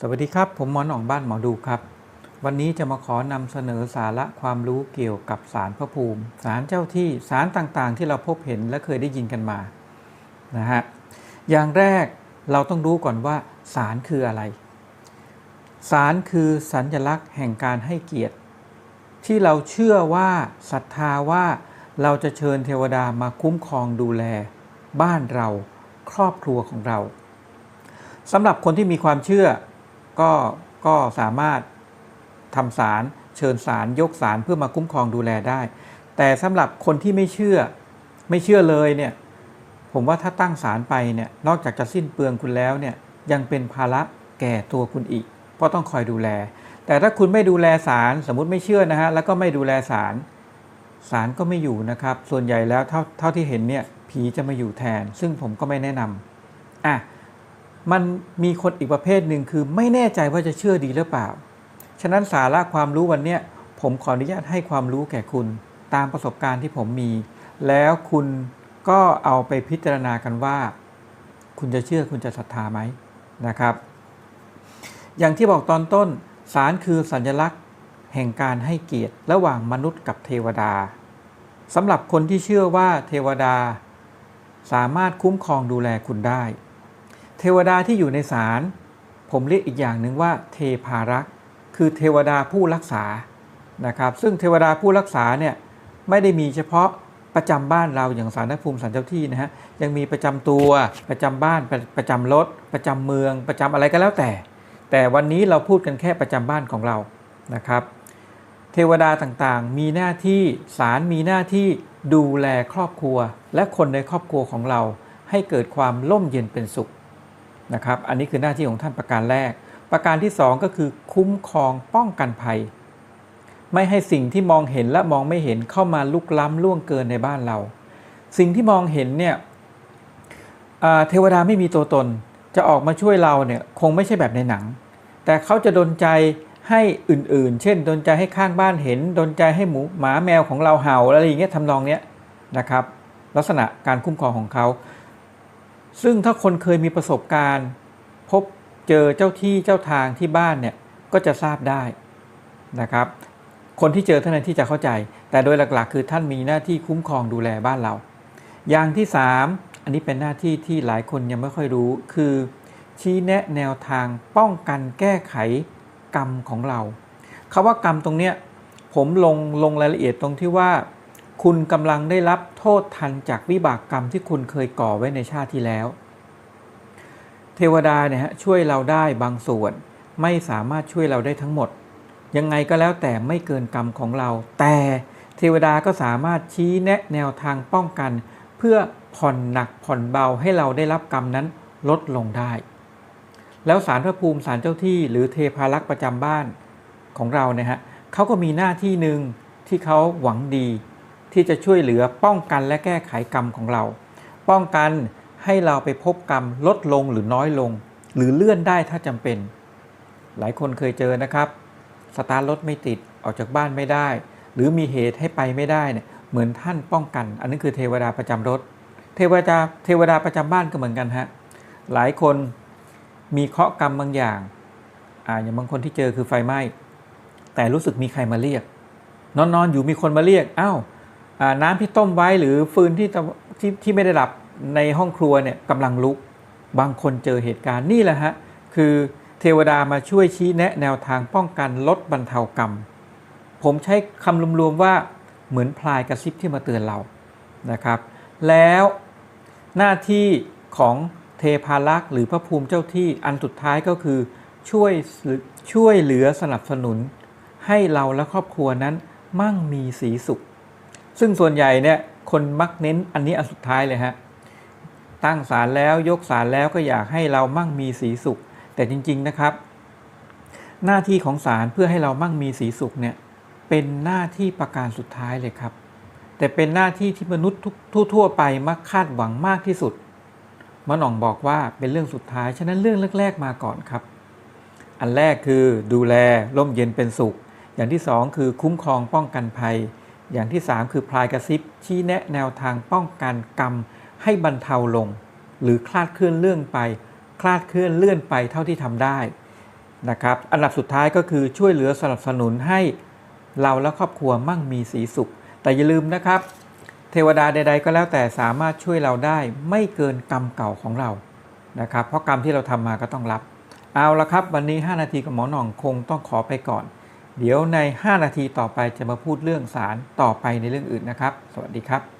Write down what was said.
สวัสดีครับ ผมหมอหนองบ้านหมอดูครับ วันนี้จะมาขอนำเสนอสาระความรู้เกี่ยวกับสารพระภูมิ สารเจ้าที่สารต่างๆ ที่เราพบเห็นและเคยได้ยินกันมานะฮะอย่างแรกเราต้องรู้ก่อนว่า สารคืออะไร สารคือสัญลักษณ์แห่งการให้เกียรติ ที่เราเชื่อว่าศรัทธาว่าเราจะเชิญเทวดามาคุ้มครองดูแล บ้านเรา ครอบครัวของเรา สำหรับคนที่มีความเชื่อก็ก็สามารถทำสารเชิญสารยกสารเพื่อมาคุ้มครองดูแลได้ แต่สำหรับคนที่ไม่เชื่อไม่เชื่อเลยเนี่ยผมว่าถ้าตั้งสารไปเนี่ยนอกจากจะสิ้นเปลืองคุณแล้วเนี่ยยังเป็นภาระแก่ตัวคุณอีก เพราะต้องคอยดูแล แต่ถ้าคุณไม่ดูแลสารสมมติไม่เชื่อนะฮะแล้วก็ไม่ดูแลสารสารก็ไม่อยู่นะครับ ส่วนใหญ่แล้วเท่าเท่าที่เห็นเนี่ยผีจะมาอยู่แทน ซึ่งผมก็ไม่แนะนำอะ มันมีคนอีกประเภทหนึ่งคือไม่แน่ใจว่าจะเชื่อดีหรือเปล่า ฉะนั้นสาระความรู้วันนี้ผมขออนุญาตให้ความรู้แก่คุณตามประสบการณ์ที่ผมมี แล้วคุณก็เอาไปพิจารณากันว่า คุณจะเชื่อคุณจะศรัทธาไหมนะครับ อย่างที่บอกตอนต้นสารคือสัญลักษณ์ แห่งการให้เกียรติระหว่างมนุษย์กับเทวดาสำหรับคนที่เชื่อว่าเทวดา สามารถคุ้มครองดูแลคุณได้ เทวดาที่อยู่ในศาลผมเรียกอีกอย่างหนึ่งว่าเทพารักษ์คือเทวดาผู้รักษานะครับ ซึ่งเทวดาผู้รักษาเนี่ยไม่ได้มีเฉพาะประจำบ้านเราอย่างสารภูมิสารเจ้าที่นะฮะยังมีประจำตัวประจำบ้านประประจำรถ ประจำเมือง ประจำอะไรก็แล้วแต่ แต่วันนี้เราพูดกันแค่ประจำบ้านของเรานะครับ เทวดาต่างๆ มีหน้าที่ศาลมีหน้าที่ดูแลครอบครัว และคนในครอบครัวของเราให้เกิดความร่มเย็นเป็นสุข นะครับ อันนี้คือหน้าที่ของท่านประการแรก ประการที่ 2 ก็คือคุ้มครองป้องกันภัย ไม่ให้สิ่งที่มองเห็นและมองไม่เห็นเข้ามาลุกล้ำล่วงเกินในบ้านเรา สิ่งที่มองเห็นเนี่ยเทวดาไม่มีตัวตนจะออกมาช่วยเราเนี่ยคงไม่ใช่แบบในหนัง แต่เขาจะดนใจให้อื่นๆ เช่น ดนใจให้ข้างบ้านเห็น ดนใจให้หมูหมาแมวของเราเห่าอะไรอย่างเงี้ยทำนองเนี้ยนะครับ ลักษณะการคุ้มครองของเขา ซึ่งถ้าคนเคยมีประสบการณ์ พบเจอเจ้าที่เจ้าทางที่บ้านเนี่ยก็จะทราบได้นะครับ คนที่เจอเท่านั้นที่จะเข้าใจ แต่โดยหลักๆ คือท่านมีหน้าที่คุ้มครองดูแลบ้านเรา อย่างที่ 3 อันนี้เป็นหน้าที่ที่หลายคนยังไม่ค่อยรู้ คือ ชี้แนะแนวทางป้องกันแก้ไขกรรมของเราคาว่ากรรมตรงเนี้ยผมลงลงรายละเอียดตรงที่ว่า คุณกำลังได้รับโทษทันจากวิบากกรรมที่คุณเคยก่อไว้ในชาติที่แล้ว เทวดาเนี่ยฮะช่วยเราได้บางส่วน ไม่สามารถช่วยเราได้ทั้งหมด ยังไงก็แล้วแต่ไม่เกินกรรมของเรา แต่เทวดาก็สามารถชี้แนะแนวทางป้องกัน เพื่อผ่อนหนักผ่อนเบาให้เราได้รับกรรมนั้นลดลงได้ แล้วสารพระภูมิสารเจ้าที่ หรือเทพารักษ์ประจำบ้านของเราเนี่ยฮะเขาก็มีหน้าที่หนึ่งที่เขาหวังดี ที่จะช่วยเหลือป้องกันและแก้ไขกรรมของเรา ป้องกันให้เราไปพบกรรมลดลงหรือน้อยลง หรือเลื่อนได้ถ้าจำเป็น หลายคนเคยเจอนะครับสตาร์ทรถไม่ติดออกจากบ้านไม่ได้ หรือมีเหตุให้ไปไม่ได้เนี่ยเหมือนท่านป้องกัน อันนี้คือเทวดาประจำรถ เทวดาเทวดาประจำบ้านก็เหมือนกันฮะหลายคนมีเคราะห์กรรมบางอย่างอ่าอย่างบางคนที่เจอคือไฟไหม้แต่รู้สึกมีใครมาเรียก นอนนอนอยู่มีคนมาเรียกอ้าว น้ำที่ต้มไว้หรือฟืนที่ที่ที่ไม่ได้ดับในห้องครัวเนี่ยกำลังลุก บางคนเจอเหตุการณ์นี่แหละฮะ คือเทวดามาช่วยชี้แนะแนวทางป้องกันลดบรรเทากรรม ผมใช้คำรวมๆว่าเหมือนพลายกระซิบที่มาเตือนเรานะครับ แล้วหน้าที่ของเทพารักษ์หรือพระภูมิเจ้าที่อันสุดท้ายก็คือช่วยช่วยเหลือสนับสนุน ให้เราและครอบครัวนั้นมั่งมีสีสุข ซึ่งส่วนใหญ่เนี่ยคนมักเน้นอันนี้อันสุดท้ายเลยฮะตั้งศาลแล้วยกศาลแล้วก็อยากให้เรามั่งมีสีสุข แต่จริง ๆนะครับ หน้าที่ของศาลเพื่อให้เรามั่งมีสีสุขเนี่ยเป็นหน้าที่ประการสุดท้ายเลยครับ แต่เป็นหน้าที่ที่มนุษย์ทุกทั่ว ๆ ไปมักคาดหวังมากที่สุดมะหน่องบอกว่าเป็นเรื่องสุดท้าย ฉะนั้นเรื่องแรกๆมาก่อนครับ อันแรกคือดูแลร่มเย็นเป็นสุข อย่างที่สองคือคุ้มครองป้องกันภัย อย่างที่สามคือพลายกระซิบชี้แนะแนวทางป้องกันกรรมให้บรรเทาลง หรือคลาดเคลื่อนเรื่องไป คลาดเคลื่อนเลื่อนไปเท่าที่ทำได้นะครับอันดับสุดท้ายก็คือช่วยเหลือสนับสนุนให้เราและครอบครัวมั่งมีสีสุข แต่อย่าลืมนะครับ เทวดาใด ๆ ก็แล้วแต่สามารถช่วยเราได้ไม่เกินกรรมเก่าของเรานะครับเพราะกรรมที่เราทำมาก็ต้องรับ เอาละครับ วันนี้ 5 นาทีกับหมอหน่องคงต้องขอไปก่อน เดี๋ยวใน 5 นาทีต่อไปจะมาพูดเรื่องสารต่อไปในเรื่องอื่นนะครับ สวัสดีครับ